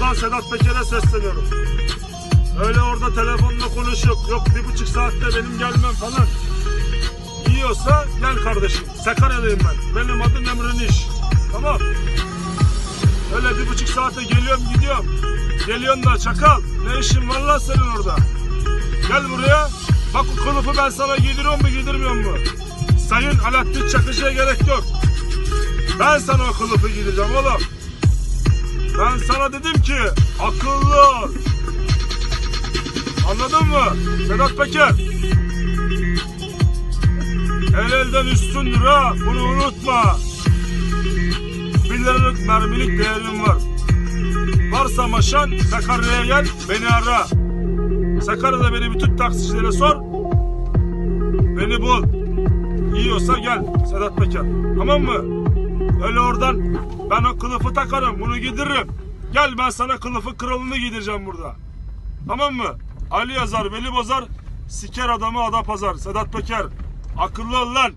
buradan Sedat Peker'e sesleniyorum. Öyle orada telefonla konuşup yok bir buçuk saatte benim gelmem falan. Yiyorsa gel kardeşim. Sakarya'dayım ben. Benim adım Emre Niş. Tamam. Öyle bir buçuk saatte geliyorum gidiyorum. Geliyorsun da çakal. Ne işin var lan senin orada? Gel buraya. Bak o kılıfı ben sana giydiriyor mu giydirmiyor mu? Sayın Alaaddin Çakıcı'ya gerek yok. Ben sana o kılıfı giydireceğim oğlum. Dedim ki akıllı ol. Anladın mı? Sedat Peker. El elden üstündür ha. Bunu unutma. Bir mermilik değerim var. Varsa maşan Sakarya'ya gel beni ara. Sakarya'da beni bütün taksicilere sor. Beni bul. Yiyorsa gel Sedat Peker. Tamam mı? Öyle oradan ben o kılıfı takarım bunu giydiririm. Gel ben sana kılıfı kralını giydireceğim burada. Tamam mı? Ali yazar, Veli bozar, siker adamı ada pazar. Sedat Peker. Akıllı ol lan.